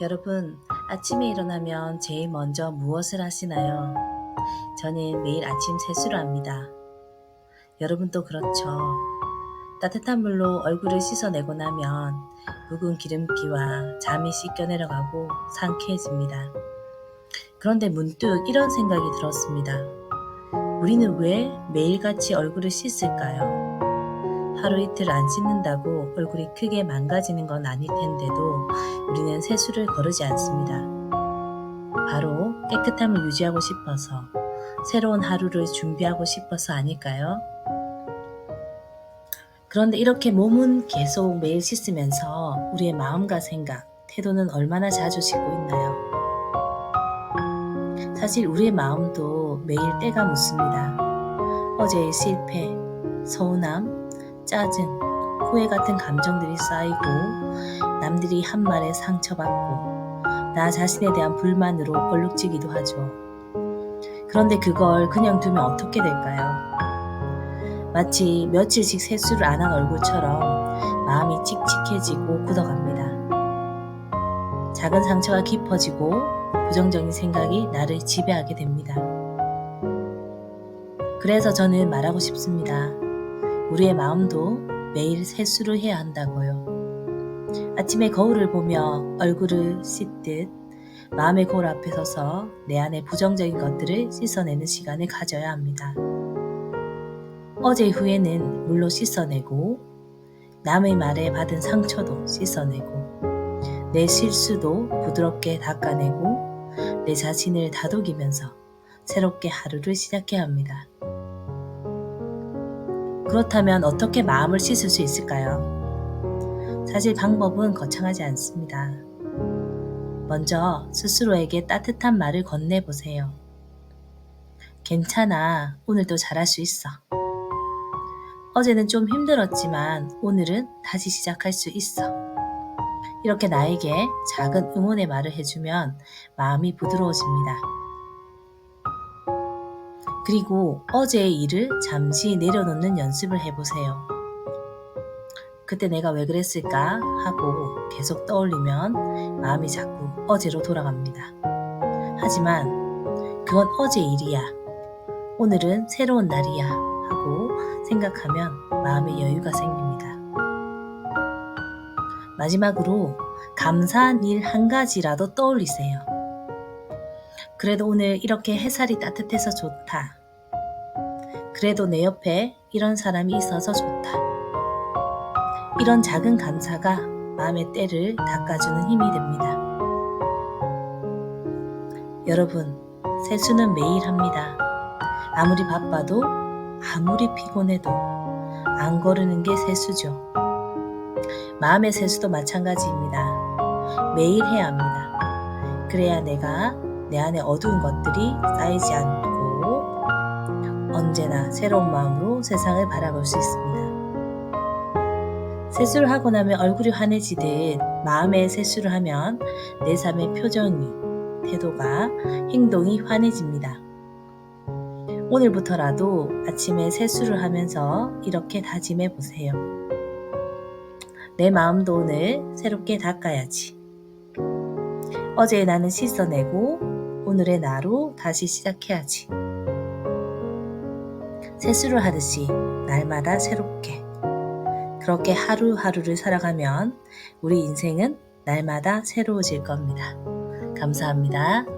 여러분, 아침에 일어나면 제일 먼저 무엇을 하시나요? 저는 매일 아침 세수를 합니다. 여러분도 그렇죠. 따뜻한 물로 얼굴을 씻어내고 나면 묵은 기름기와 잠이 씻겨 내려가고 상쾌해집니다. 그런데 문득 이런 생각이 들었습니다. 우리는 왜 매일같이 얼굴을 씻을까요? 하루 이틀 안 씻는다고 얼굴이 크게 망가지는 건 아닐 텐데도 우리는 세수를 거르지 않습니다. 바로 깨끗함을 유지하고 싶어서 새로운 하루를 준비하고 싶어서 아닐까요? 그런데 이렇게 몸은 계속 매일 씻으면서 우리의 마음과 생각, 태도는 얼마나 자주 씻고 있나요? 사실 우리의 마음도 매일 때가 묻습니다. 어제의 실패, 서운함, 짜증, 후회 같은 감정들이 쌓이고 남들이 한 말에 상처받고 나 자신에 대한 불만으로 얼룩지기도 하죠. 그런데 그걸 그냥 두면 어떻게 될까요? 마치 며칠씩 세수를 안 한 얼굴처럼 마음이 칙칙해지고 굳어갑니다. 작은 상처가 깊어지고 부정적인 생각이 나를 지배하게 됩니다. 그래서 저는 말하고 싶습니다. 우리의 마음도 매일 세수를 해야 한다고요. 아침에 거울을 보며 얼굴을 씻듯 마음의 거울 앞에 서서 내 안의 부정적인 것들을 씻어내는 시간을 가져야 합니다. 어제 후에는 물로 씻어내고 남의 말에 받은 상처도 씻어내고 내 실수도 부드럽게 닦아내고 내 자신을 다독이면서 새롭게 하루를 시작해야 합니다. 그렇다면 어떻게 마음을 씻을 수 있을까요? 사실 방법은 거창하지 않습니다. 먼저 스스로에게 따뜻한 말을 건네보세요. 괜찮아. 오늘도 잘할 수 있어. 어제는 좀 힘들었지만 오늘은 다시 시작할 수 있어. 이렇게 나에게 작은 응원의 말을 해주면 마음이 부드러워집니다. 그리고 어제의 일을 잠시 내려놓는 연습을 해보세요. 그때 내가 왜 그랬을까 하고 계속 떠올리면 마음이 자꾸 어제로 돌아갑니다. 하지만 그건 어제 일이야. 오늘은 새로운 날이야 하고 생각하면 마음의 여유가 생깁니다. 마지막으로 감사한 일 한 가지라도 떠올리세요. 그래도 오늘 이렇게 햇살이 따뜻해서 좋다. 그래도 내 옆에 이런 사람이 있어서 좋다. 이런 작은 감사가 마음의 때를 닦아주는 힘이 됩니다. 여러분, 세수는 매일 합니다. 아무리 바빠도, 아무리 피곤해도 안 거르는 게 세수죠. 마음의 세수도 마찬가지입니다. 매일 해야 합니다. 그래야 내가 내 안에 어두운 것들이 쌓이지 않고 언제나 새로운 마음으로 세상을 바라볼 수 있습니다. 세수를 하고 나면 얼굴이 환해지듯 마음의 세수를 하면 내 삶의 표정이, 태도가, 행동이 환해집니다. 오늘부터라도 아침에 세수를 하면서 이렇게 다짐해 보세요. 내 마음도 오늘 새롭게 닦아야지. 어제의 나는 씻어내고 오늘의 나로 다시 시작해야지. 세수를 하듯이 날마다 새롭게. 그렇게 하루하루를 살아가면 우리 인생은 날마다 새로워질 겁니다. 감사합니다.